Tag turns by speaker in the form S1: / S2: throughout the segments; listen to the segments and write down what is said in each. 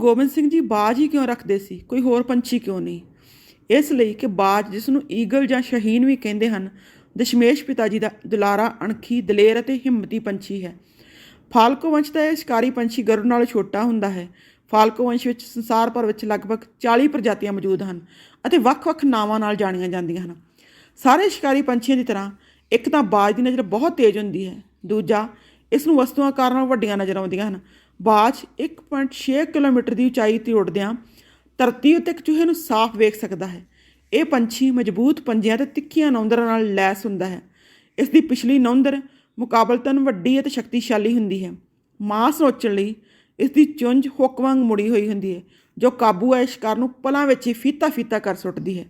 S1: ਗੋਬਿੰਦ ਸਿੰਘ ਜੀ ਬਾਜ ਹੀ ਕਿਉਂ ਰੱਖਦੇ ਸੀ? ਕੋਈ ਹੋਰ ਪੰਛੀ ਕਿਉਂ ਨਹੀਂ? ਇਸ ਲਈ ਕਿ ਬਾਜ, ਜਿਸ ਨੂੰ ਈਗਲ ਜਾਂ ਸ਼ਹੀਨ ਵੀ ਕਹਿੰਦੇ ਹਨ, ਦਸ਼ਮੇਸ਼ ਪਿਤਾ ਜੀ ਦਾ ਦੁਲਾਰਾ, ਅਣਖੀ, ਦਲੇਰ ਅਤੇ ਹਿੰਮਤੀ ਪੰਛੀ ਹੈ। ਫਾਲਕੋ ਵੰਸ਼ ਦਾ ਇਹ ਸ਼ਿਕਾਰੀ ਪੰਛੀ ਗਰੁੜ ਨਾਲੋਂ ਛੋਟਾ ਹੁੰਦਾ ਹੈ। ਫਾਲਕੋ ਵੰਸ਼ ਵਿੱਚ ਸੰਸਾਰ ਭਰ ਵਿੱਚ ਲਗਭਗ 40 ਪ੍ਰਜਾਤੀਆਂ ਮੌਜੂਦ ਹਨ ਅਤੇ ਵੱਖ-ਵੱਖ ਨਾਵਾਂ ਨਾਲ ਜਾਣੀਆਂ ਜਾਂਦੀਆਂ ਹਨ। ਸਾਰੇ ਸ਼ਿਕਾਰੀ ਪੰਛੀਆਂ ਦੀ ਤਰ੍ਹਾਂ ਇੱਕ ਤਾਂ ਬਾਜ ਦੀ ਨਜ਼ਰ ਬਹੁਤ ਤੇਜ਼ ਹੁੰਦੀ ਹੈ, ਦੂਜਾ ਇਸ ਨੂੰ ਵਸਤੂਆਂ ਕਾਰਨ ਵੱਡੀਆਂ ਨਜ਼ਰ ਆਉਂਦੀਆਂ ਹਨ ਬਾਜ 1.6 ਕਿਲੋਮੀਟਰ ਦੀ ਉਚਾਈ ਤੇ ਉੱਡਦਿਆਂ ਧਰਤੀ ਉੱਤੇ ਇੱਕ ਚੂਹੇ ਨੂੰ ਸਾਫ਼ ਵੇਖ ਸਕਦਾ ਹੈ। ਇਹ ਪੰਛੀ ਮਜ਼ਬੂਤ ਪੰਜਿਆਂ ਤੇ ਤਿੱਖੀਆਂ ਨੌਂਦਰਾਂ ਨਾਲ ਲੈਸ ਹੁੰਦਾ ਹੈ। ਇਸ ਦੀ ਪਿਛਲੀ ਨੌਂਦਰ ਮੁਕਾਬਲਤਨ ਵੱਡੀ ਅਤੇ ਸ਼ਕਤੀਸ਼ਾਲੀ ਹੁੰਦੀ ਹੈ। ਮਾਸ ਨੋਚਣ ਲਈ ਇਸ ਦੀ ਚੁੰਝ ਹੁੱਕ ਵਾਂਗ ਮੁੜੀ ਹੋਈ ਹੁੰਦੀ ਹੈ, ਜੋ ਕਾਬੂ ਹੈ ਸ਼ਿਕਾਰ ਨੂੰ ਪਲਾਂ ਵਿੱਚ ਹੀ ਫੀਤਾ-ਫੀਤਾ ਕਰ ਸੁੱਟਦੀ ਹੈ।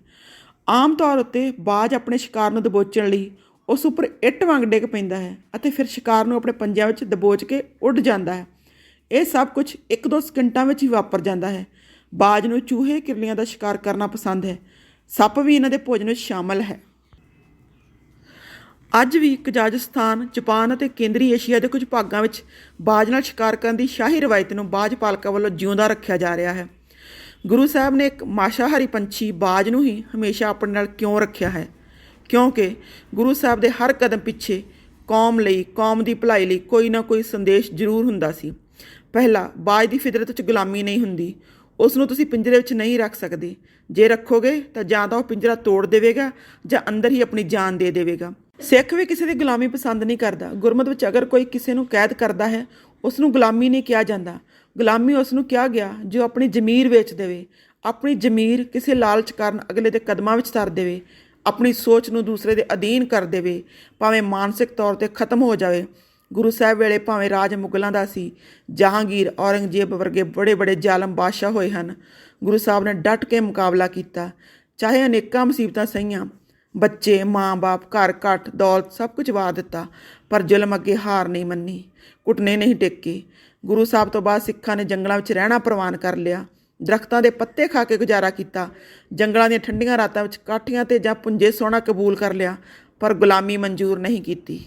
S1: ਆਮ ਤੌਰ ਉੱਤੇ ਬਾਜ ਆਪਣੇ ਸ਼ਿਕਾਰ ਨੂੰ ਦਬੋਚਣ ਲਈ ਉਸ ਉੱਪਰ ਇੱਟ ਵਾਂਗ ਡਿੱਗ ਪੈਂਦਾ ਹੈ ਅਤੇ ਫਿਰ ਸ਼ਿਕਾਰ ਨੂੰ ਆਪਣੇ ਪੰਜਿਆਂ ਵਿੱਚ ਦਬੋਚ ਕੇ ਉੱਡ ਜਾਂਦਾ ਹੈ। ਇਹ ਸਭ ਕੁਝ 1-2 ਸਕਿੰਟਾਂ ਵਿੱਚ ਹੀ ਵਾਪਰ ਜਾਂਦਾ ਹੈ। ਬਾਜ ਨੂੰ ਚੂਹੇ ਕਿਰਲੀਆਂ ਦਾ ਸ਼ਿਕਾਰ ਕਰਨਾ ਪਸੰਦ ਹੈ। ਸੱਪ ਵੀ ਇਹਨਾਂ ਦੇ ਭੋਜਨ ਵਿੱਚ ਸ਼ਾਮਲ ਹੈ। ਅੱਜ ਵੀ ਕਜ਼ਾਕਿਸਤਾਨ, ਜਾਪਾਨ ਅਤੇ ਕੇਂਦਰੀ ਏਸ਼ੀਆ ਦੇ ਕੁਝ ਭਾਗਾਂ ਵਿੱਚ ਬਾਜ ਨਾਲ ਸ਼ਿਕਾਰ ਕਰਨ ਦੀ ਸ਼ਾਹੀ ਰਵਾਇਤ ਨੂੰ ਬਾਜ ਪਾਲਕਾਂ ਵੱਲੋਂ ਜਿਉਂਦਾ ਰੱਖਿਆ ਜਾ ਰਿਹਾ ਹੈ। ਗੁਰੂ ਸਾਹਿਬ ਨੇ ਇੱਕ ਮਾਸ਼ਾਹਾਰੀ ਪੰਛੀ ਬਾਜ ਨੂੰ ਹੀ ਹਮੇਸ਼ਾ ਆਪਣੇ ਨਾਲ ਕਿਉਂ ਰੱਖਿਆ ਹੈ? ਕਿਉਂਕਿ ਗੁਰੂ ਸਾਹਿਬ ਦੇ ਹਰ ਕਦਮ ਪਿੱਛੇ ਕੌਮ ਲਈ ਕੌਮ ਦੀ ਭਲਾਈ ਲਈ ਕੋਈ ਨਾ ਕੋਈ ਸੰਦੇਸ਼ ਜ਼ਰੂਰ ਹੁੰਦਾ ਸੀ। ਪਹਿਲਾ, ਬਾਜ ਦੀ ਫਿਤਰਤ ਵਿੱਚ ਗੁਲਾਮੀ ਨਹੀਂ ਹੁੰਦੀ। ਉਸ ਨੂੰ ਤੁਸੀਂ ਪਿੰਜਰੇ ਵਿੱਚ ਨਹੀਂ ਰੱਖ ਸਕਦੇ। ਜੇ ਰੱਖੋਗੇ ਤਾਂ ਜਾਂ ਤਾਂ ਉਹ ਪਿੰਜਰਾ ਤੋੜ ਦੇਵੇਗਾ ਜਾਂ ਅੰਦਰ ਹੀ ਆਪਣੀ ਜਾਨ ਦੇ ਦੇਵੇਗਾ। ਸਿੱਖ ਵੀ ਕਿਸੇ ਦੀ ਗੁਲਾਮੀ ਪਸੰਦ ਨਹੀਂ ਕਰਦਾ। ਗੁਰਮਤ ਵਿੱਚ ਅਗਰ ਕੋਈ ਕਿਸੇ ਨੂੰ ਕੈਦ ਕਰਦਾ ਹੈ ਉਸ ਨੂੰ ਗੁਲਾਮੀ ਨਹੀਂ ਕਿਹਾ ਜਾਂਦਾ। ਗੁਲਾਮੀ ਉਸ ਨੂੰ ਕਿਹਾ ਗਿਆ ਜੋ ਆਪਣੀ ਜ਼ਮੀਰ ਵੇਚ ਦੇਵੇ। ਆਪਣੀ ਜ਼ਮੀਰ ਕਿਸੇ ਲਾਲਚ ਕਾਰਨ ਅਗਲੇ ਦੇ ਕਦਮਾਂ ਵਿੱਚ ਧਰ ਦੇਵੇ। ਆਪਣੀ ਸੋਚ ਨੂੰ ਦੂਸਰੇ ਦੇ ਅਧੀਨ ਕਰ ਦੇਵੇ। ਭਾਵੇਂ ਮਾਨਸਿਕ ਤੌਰ ਤੇ ਖਤਮ ਹੋ ਜਾਵੇ। ਗੁਰੂ ਸਾਹਿਬ ਵੇਲੇ ਭਾਵੇਂ ਰਾਜ ਮੁਗਲਾਂ ਦਾ ਸੀ, ਜਹਾਂਗੀਰ ਔਰੰਗਜ਼ੇਬ ਵਰਗੇ ਬੜੇ ਬੜੇ ਜ਼ਾਲਮ ਬਾਦਸ਼ਾਹ ਹੋਏ ਹਨ। ਗੁਰੂ ਸਾਹਿਬ ਨੇ ਡਟ ਕੇ ਮੁਕਾਬਲਾ ਕੀਤਾ। ਚਾਹੇ ਅਨੇਕਾਂ ਮੁਸੀਬਤਾਂ ਸਹੀਆਂ, ਬੱਚੇ ਮਾਂ-ਬਾਪ ਘਰ ਘਟ, ਦੌਲਤ ਸਭ ਕੁਝ ਵਾ ਦਿੱਤਾ, ਪਰ ਜ਼ੁਲਮ ਅੱਗੇ ਹਾਰ ਨਹੀਂ ਮੰਨੀ, ਘੁਟਨੇ ਨਹੀਂ ਟੇਕੇ। ਗੁਰੂ ਸਾਹਿਬ ਤੋਂ ਬਾਅਦ ਸਿੱਖਾਂ ਨੇ ਜੰਗਲਾਂ ਵਿੱਚ ਰਹਿਣਾ ਪ੍ਰਵਾਨ ਕਰ ਲਿਆ। ਦਰਖਤਾਂ ਦੇ ਪੱਤੇ ਖਾ ਕੇ ਗੁਜ਼ਾਰਾ ਕੀਤਾ। ਜੰਗਲਾਂ ਦੀਆਂ ਠੰਡੀਆਂ ਰਾਤਾਂ ਵਿੱਚ ਕਾਠੀਆਂ ਤੇ ਜਾਂ ਪੁੰਜੇ ਸੋਣਾ ਕਬੂਲ ਕਰ ਲਿਆ, ਪਰ ਗੁਲਾਮੀ ਮਨਜ਼ੂਰ ਨਹੀਂ ਕੀਤੀ।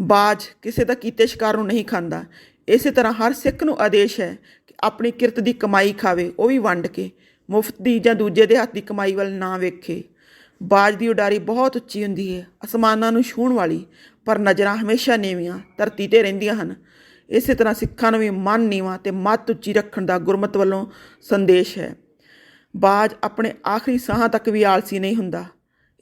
S1: ਬਾਜ ਕਿਸੇ ਦਾ ਕੀਤੇ ਸ਼ਿਕਾਰ ਨੂੰ ਨਹੀਂ ਖਾਂਦਾ। ਇਸੇ ਤਰ੍ਹਾਂ ਹਰ ਸਿੱਖ ਨੂੰ ਆਦੇਸ਼ ਹੈ ਕਿ ਆਪਣੀ ਕਿਰਤ ਦੀ ਕਮਾਈ ਖਾਵੇ, ਉਹ ਵੀ ਵੰਡ ਕੇ, ਮੁਫਤ ਦੀ ਜਾਂ ਦੂਜੇ ਦੇ ਹੱਥ ਦੀ ਕਮਾਈ ਵੱਲ ਨਾ ਵੇਖੇ। ਬਾਜ ਦੀ ਉਡਾਰੀ ਬਹੁਤ ਉੱਚੀ ਹੁੰਦੀ ਹੈ, ਅਸਮਾਨਾਂ ਨੂੰ ਛੂਹਣ ਵਾਲੀ, ਪਰ ਨਜ਼ਰਾਂ ਹਮੇਸ਼ਾ ਨੀਵੀਆਂ, ਧਰਤੀ ਤੇ ਰਹਿੰਦੀਆਂ ਹਨ। ਇਸੇ ਤਰ੍ਹਾਂ ਸਿੱਖਾਂ ਨੂੰ ਵੀ ਮਨ ਨੀਵਾਂ ਤੇ ਮੱਤ ਉੱਚੀ ਰੱਖਣ ਦਾ ਗੁਰਮਤ ਵੱਲੋਂ ਸੰਦੇਸ਼ ਹੈ। ਬਾਜ ਆਪਣੇ ਆਖਰੀ ਸਾਹਾਂ ਤੱਕ ਵੀ ਆਲਸੀ ਨਹੀਂ ਹੁੰਦਾ।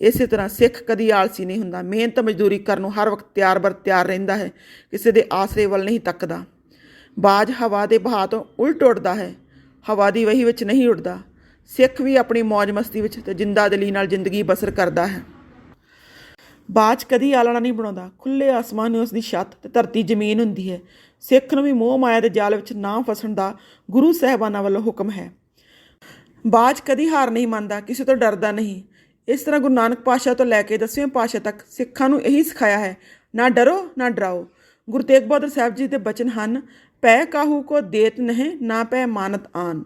S1: ਇਸੇ ਤਰ੍ਹਾਂ ਸਿੱਖ ਕਦੀ ਆਲਸੀ ਨਹੀਂ ਹੁੰਦਾ। ਮਿਹਨਤ ਮਜ਼ਦੂਰੀ ਕਰਨ ਨੂੰ ਹਰ ਵਕਤ ਤਿਆਰ ਬਰ ਤਿਆਰ ਰਹਿੰਦਾ ਹੈ। ਕਿਸੇ ਦੇ ਆਸਰੇ ਵੱਲ ਨਹੀਂ ਤੱਕਦਾ। ਬਾਜ ਹਵਾ ਦੇ ਬਹਾਅ ਤੋਂ ਉਲਟ ਉੱਡਦਾ ਹੈ। ਹਵਾ ਦੀ ਵਹੀ ਵਿੱਚ ਨਹੀਂ ਉੱਡਦਾ। ਸਿੱਖ ਵੀ ਆਪਣੀ ਮौज ਮਸਤੀ ਵਿੱਚ ਤੇ ਜਿੰਦਾ ਦਿਲੀ ਨਾਲ ਜ਼ਿੰਦਗੀ ਬਸਰ ਕਰਦਾ ਹੈ। ਬਾਜ ਕਦੀ ਆਲਣਾ ਨਹੀਂ ਬਣਾਉਂਦਾ। ਖੁੱਲੇ ਆਸਮਾਨ ਨੇ ਉਸ ਦੀ ਛੱਤ ਤੇ ਧਰਤੀ ਜ਼ਮੀਨ ਹੁੰਦੀ ਹੈ। ਸਿੱਖ ਨੂੰ ਵੀ ਮੋਹ ਮਾਇਆ ਦੇ ਜਾਲ ਵਿੱਚ ਨਾ ਫਸਣ ਦਾ ਗੁਰੂ ਸਾਹਿਬਾਨਾਂ ਵੱਲੋਂ ਹੁਕਮ ਹੈ। ਬਾਜ ਕਦੀ ਹਾਰ ਨਹੀਂ ਮੰਨਦਾ। ਕਿਸੇ ਤੋਂ ਡਰਦਾ ਨਹੀਂ। ਇਸ ਤਰ੍ਹਾਂ ਗੁਰੂ ਨਾਨਕ ਪਾਤਸ਼ਾਹ ਤੋਂ ਲੈ ਕੇ ਦਸਵੇਂ ਪਾਤਸ਼ਾਹ ਤੱਕ ਸਿੱਖਾਂ ਨੂੰ ਇਹੀ ਸਿਖਾਇਆ ਹੈ, ਨਾ ਡਰੋ, ਨਾ ਡਰਾਓ। ਗੁਰੂ ਤੇਗ ਬਹਾਦਰ ਸਾਹਿਬ ਜੀ ਦੇ ਬਚਨ ਹਨ, ਪੈ ਕਾਹੂ ਕੋ ਦੇਤ ਨਹੀਂ, ਨਾ ਪੈ ਮਾਨਤ ਆਨ।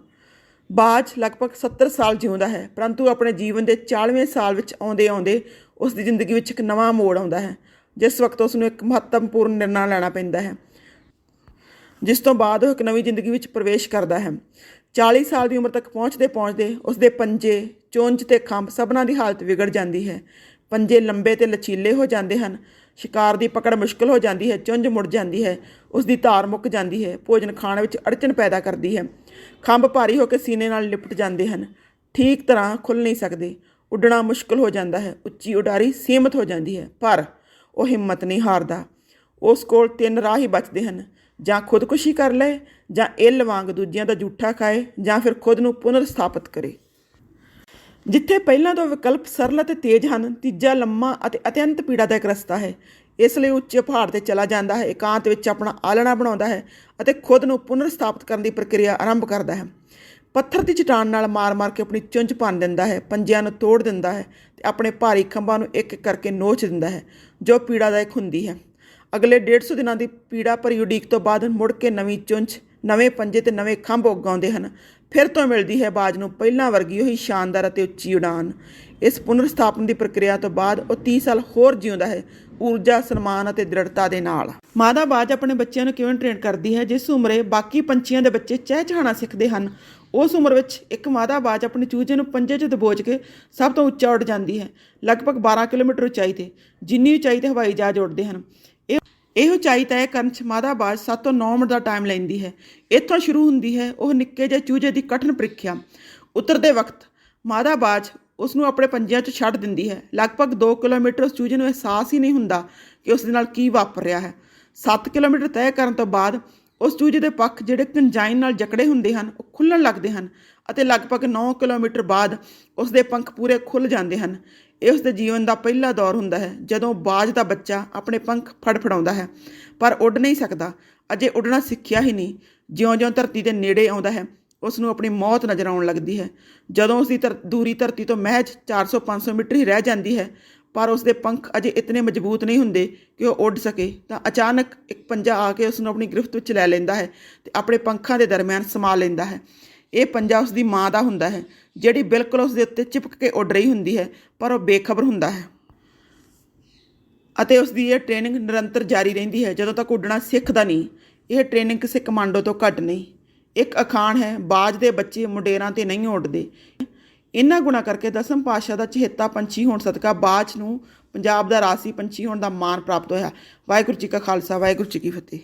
S1: ਬਾਜ ਲਗਭਗ 70 ਸਾਲ ਜਿਉਂਦਾ ਹੈ, ਪਰੰਤੂ ਆਪਣੇ ਜੀਵਨ ਦੇ 40ਵੇਂ ਸਾਲ ਵਿੱਚ ਆਉਂਦੇ ਆਉਂਦੇ ਉਸ ਦੀ ਜ਼ਿੰਦਗੀ ਵਿੱਚ ਇੱਕ ਨਵਾਂ ਮੋੜ ਆਉਂਦਾ ਹੈ, ਜਿਸ ਵਕਤ ਉਸ ਨੂੰ ਇੱਕ ਮਹੱਤਵਪੂਰਨ ਨਿਰਣਾ ਲੈਣਾ ਪੈਂਦਾ ਹੈ, ਜਿਸ ਤੋਂ ਬਾਅਦ ਉਹ ਇੱਕ ਨਵੀਂ ਜ਼ਿੰਦਗੀ ਵਿੱਚ ਪ੍ਰਵੇਸ਼ ਕਰਦਾ ਹੈ। 40 ਸਾਲ ਦੀ ਉਮਰ ਤੱਕ ਪਹੁੰਚਦੇ ਪਹੁੰਚਦੇ ਉਸ ਦੇ ਪੰਜੇ, ਚੁੰਝ ਤੇ ਖੰਭ ਸਭਨਾਂ ਦੀ ਹਾਲਤ ਵਿਗੜ ਜਾਂਦੀ ਹੈ। ਪੰਜੇ ਲੰਬੇ ਤੇ ਲਚੀਲੇ ਹੋ ਜਾਂਦੇ ਹਨ। ਸ਼ਿਕਾਰ ਦੀ ਪਕੜ ਮੁਸ਼ਕਲ ਹੋ ਜਾਂਦੀ ਹੈ, ਚੁੰਝ ਮੁੜ ਜਾਂਦੀ ਹੈ ਉਸ ਦੀ ਧਾਰ ਮੁੱਕ ਜਾਂਦੀ ਹੈ, ਭੋਜਨ ਖਾਣ ਵਿੱਚ ਅੜਚਨ ਪੈਦਾ ਕਰਦੀ ਹੈ। ਖੰਭ ਭਾਰੀ ਹੋ ਕੇ ਸੀਨੇ ਨਾਲ ਲਿਪਟ ਜਾਂਦੇ ਹਨ। ਠੀਕ ਤਰ੍ਹਾਂ ਖੁੱਲ ਨਹੀਂ ਸਕਦੇ। ਉੱਡਣਾ ਮੁਸ਼ਕਲ ਹੋ ਜਾਂਦਾ ਹੈ। ਉੱਚੀ ਉਡਾਰੀ ਸੀਮਤ ਹੋ ਜਾਂਦੀ ਹੈ। ਪਰ ਉਹ ਹਿੰਮਤ ਨਹੀਂ ਹਾਰਦਾ। ਉਸ ਕੋਲ ਤਿੰਨ ਰਾਹ ਹੀ ਬਚਦੇ ਹਨ। ਜਾਂ ਖੁਦਕੁਸ਼ੀ ਕਰ ਲਏ, ਜਾਂ ਇੱਲ ਵਾਂਗ ਦੂਜਿਆਂ ਦਾ ਝੂਠਾ ਖਾਏ, ਜਾਂ ਫਿਰ ਖੁਦ ਨੂੰ ਪੁਨਰ ਸਥਾਪਿਤ ਕਰੇ। ਜਿੱਥੇ ਪਹਿਲਾਂ ਤੋਂ ਵਿਕਲਪ ਸਰਲ ਅਤੇ ਤੇਜ਼ ਹਨ, ਤੀਜਾ ਲੰਮਾ ਅਤੇ ਅਤਿਅੰਤ ਪੀੜਾਦਾਇਕ ਰਸਤਾ ਹੈ। ਇਸ ਲਈ ਉੱਚੇ ਪਹਾੜ ਤੇ ਚਲਾ ਜਾਂਦਾ ਹੈ, ਇਕਾਂਤ ਵਿੱਚ ਆਪਣਾ ਆਲਣਾ ਬਣਾਉਂਦਾ ਹੈ ਅਤੇ ਖੁਦ ਨੂੰ ਪੁਨਰ ਸਥਾਪਿਤ ਕਰਨ ਦੀ ਪ੍ਰਕਿਰਿਆ ਆਰੰਭ ਕਰਦਾ ਹੈ। ਪੱਥਰ ਦੀ ਚਟਾਨ ਨਾਲ ਮਾਰ-ਮਾਰ ਕੇ ਆਪਣੀ ਚੁੰਝ ਭੰਨ ਦਿੰਦਾ ਹੈ, ਪੰਜਿਆਂ ਨੂੰ ਤੋੜ ਦਿੰਦਾ ਹੈ ਤੇ ਆਪਣੇ ਭਾਰੀ ਖੰਭਾਂ ਨੂੰ ਇੱਕ ਇੱਕ ਕਰਕੇ ਨੋਚ ਦਿੰਦਾ ਹੈ, ਜੋ ਪੀੜਾਦਾਇਕ ਹੁੰਦੀ ਹੈ। ਅਗਲੇ 150 ਦਿਨਾਂ ਦੀ ਪੀੜਾ ਭਰੀ ਉਡੀਕ ਤੋਂ ਬਾਅਦ ਮੁੜ ਕੇ ਨਵੀਂ ਚੁੰਝ, ਨਵੇਂ ਪੰਜੇ ਤੇ ਨਵੇਂ ਖੰਭ ਉਗਾਉਂਦੇ ਹਨ। ਫਿਰ ਤੋਂ ਮਿਲਦੀ ਹੈ ਬਾਜ ਨੂੰ ਪਹਿਲਾਂ ਵਰਗੀ ਉਹੀ ਸ਼ਾਨਦਾਰ ਅਤੇ ਉੱਚੀ ਉਡਾਨ। ਇਸ ਪੁਨਰ ਸਥਾਪਨ ਦੀ ਪ੍ਰਕਿਰਿਆ ਤੋਂ ਬਾਅਦ ਉਹ 30 ਸਾਲ ਹੋਰ ਜਿਉਂਦਾ ਹੈ, ਊਰਜਾ, ਸਨਮਾਨ ਅਤੇ ਦ੍ਰਿੜਤਾ ਦੇ ਨਾਲ। ਮਾਦਾ ਬਾਜ ਆਪਣੇ ਬੱਚਿਆਂ ਨੂੰ ਕਿਵੇਂ ਟ੍ਰੇਨ ਕਰਦੀ ਹੈ? ਜਿਸ ਉਮਰੇ ਬਾਕੀ ਪੰਛੀਆਂ ਦੇ ਬੱਚੇ ਚਹਿਚਹਾਣਾ ਸਿੱਖਦੇ ਹਨ, ਉਸ ਉਮਰ ਵਿੱਚ ਇੱਕ ਮਾਦਾ ਬਾਜ ਆਪਣੇ ਚੂਜੇ ਨੂੰ ਪੰਜੇ 'ਚ ਦਬੋਚ ਕੇ ਸਭ ਤੋਂ ਉੱਚਾ ਉੱਡ ਜਾਂਦੀ ਹੈ, ਲਗਭਗ 12 ਕਿਲੋਮੀਟਰ ਉਚਾਈ ਤੇ, ਜਿੰਨੀ ਉਚਾਈ ਤੇ ਹਵਾਈ ਜਹਾਜ਼ ਉੱਡਦੇ ਹਨ। ਇਹ ਉਚਾਈ ਤੈਅ ਕਰਨ 'ਚ ਮਾਦਾ ਬਾਜ 7 ਤੋਂ 9 ਮਿੰਟ ਦਾ ਟਾਈਮ ਲੈਂਦੀ ਹੈ। ਇੱਥੋਂ ਸ਼ੁਰੂ ਹੁੰਦੀ ਹੈ ਉਹ ਨਿੱਕੇ ਜਿਹੇ ਚੂਜੇ ਦੀ ਕਠਿਨ ਪ੍ਰੀਖਿਆ। ਉਤਰਦੇ ਵਕਤ ਮਾਦਾ ਬਾਜ ਉਸ ਨੂੰ ਆਪਣੇ ਪੰਜਿਆਂ 'ਚ ਛੱਡ ਦਿੰਦੀ ਹੈ। ਲਗਭਗ 2 ਕਿਲੋਮੀਟਰ ਉਸ ਚੂਜੇ ਨੂੰ ਅਹਿਸਾਸ ਹੀ ਨਹੀਂ ਹੁੰਦਾ ਕਿ ਉਸ ਦੇ ਨਾਲ ਕੀ ਵਾਪਰ ਰਿਹਾ ਹੈ। 7 ਕਿਲੋਮੀਟਰ ਤੈਅ ਕਰਨ ਤੋਂ ਬਾਅਦ ਉਸ ਚੂਜੇ ਦੇ ਪੱਖ ਜਿਹੜੇ ਕੰਜਾਈਨ ਨਾਲ ਜਕੜੇ ਹੁੰਦੇ ਹਨ, ਉਹ ਖੁੱਲਣ ਲੱਗਦੇ ਹਨ ਅਤੇ ਲਗਭਗ 9 ਕਿਲੋਮੀਟਰ ਬਾਅਦ ਉਸ ਦੇ ਪੰਖ ਪੂਰੇ ਖੁੱਲ ਜਾਂਦੇ ਹਨ। ਇਹ ਉਸ ਦੇ ਜੀਵਨ ਦਾ ਪਹਿਲਾ ਦੌਰ ਹੁੰਦਾ ਹੈ, ਜਦੋਂ ਬਾਜ ਦਾ ਬੱਚਾ ਆਪਣੇ ਪੰਖ ਫੜਫੜਾਉਂਦਾ ਹੈ। ਪਰ ਉੱਡ ਨਹੀਂ ਸਕਦਾ, ਅਜੇ ਉੱਡਣਾ ਸਿੱਖਿਆ ਹੀ ਨਹੀਂ। ਜਿਉਂ-ਜਿਉਂ ਧਰਤੀ ਦੇ ਨੇੜੇ ਆਉਂਦਾ ਹੈ ਉਸ ਨੂੰ ਆਪਣੀ ਮੌਤ ਨਜ਼ਰ ਆਉਣ ਲੱਗਦੀ ਹੈ। ਜਦੋਂ ਉਸ ਦੀ ਧਰ- ਦੂਰੀ ਧਰਤੀ ਤੋਂ ਮਹਿਜ 400-500 ਮੀਟਰ ਹੀ ਰਹਿ ਜਾਂਦੀ ਹੈ, ਪਰ ਉਸ ਦੇ ਪੰਖ ਅਜੇ ਇਤਨੇ ਮਜ਼ਬੂਤ ਨਹੀਂ ਹੁੰਦੇ ਕਿ ਉਹ ਉੱਡ ਸਕੇ, ਤਾਂ ਅਚਾਨਕ ਇੱਕ ਪੰਜਾ ਆ ਕੇ ਉਸ ਨੂੰ ਆਪਣੀ ਗ੍ਰਿਫਤ ਵਿੱਚ ਲੈ ਲੈਂਦਾ ਹੈ ਤੇ ਆਪਣੇ ਪੰਖਾਂ ਦੇ ਦਰਮਿਆਨ ਸਮਾ ਲੈਂਦਾ ਹੈ। ਇਹ ਪੰਜਾ ਉਸ ਦੀ ਮਾਂ ਦਾ ਹੁੰਦਾ ਹੈ, ਜਿਹੜੀ ਬਿਲਕੁਲ ਉਸ ਦੇ ਉੱਤੇ ਚਿਪਕ ਕੇ ਉੱਡ ਰਹੀ ਹੁੰਦੀ ਹੈ, ਪਰ ਉਹ ਬੇਖਬਰ ਹੁੰਦਾ ਹੈ। ਅਤੇ ਉਸ ਦੀ ਇਹ ਟ੍ਰੇਨਿੰਗ ਨਿਰੰਤਰ ਜਾਰੀ ਰਹਿੰਦੀ ਹੈ, ਜਦੋਂ ਤੱਕ ਉੱਡਣਾ ਸਿੱਖਦਾ ਨਹੀਂ, ਇਹ ਟ੍ਰੇਨਿੰਗ ਕਿਸੇ ਕਮਾਂਡੋ ਤੋਂ ਘੱਟ ਨਹੀਂ। ਇੱਕ ਅਖਾਣ ਹੈ, ਬਾਜ ਦੇ ਬੱਚੇ ਮੁੰਡੇਰਾਂ ਤੇ ਨਹੀਂ ਉੱਡਦੇ। ਇਹਨਾਂ ਗੁਣਾ ਕਰਕੇ ਦਸਮ ਪਾਤਸ਼ਾਹ ਦਾ ਚਹੇਤਾ ਪੰਛੀ ਹੋਣ ਸਦਕਾ ਬਾਜ ਨੂੰ ਪੰਜਾਬ ਦਾ ਰਾਸੀ ਪੰਛੀ ਹੋਣ ਦਾ ਮਾਣ ਪ੍ਰਾਪਤ ਹੋਇਆ। ਵਾਹਿਗੁਰੂ ਜੀ ਕਾ ਖਾਲਸਾ, ਵਾਹਿਗੁਰੂ ਜੀ ਕੀ ਫਤਿਹ।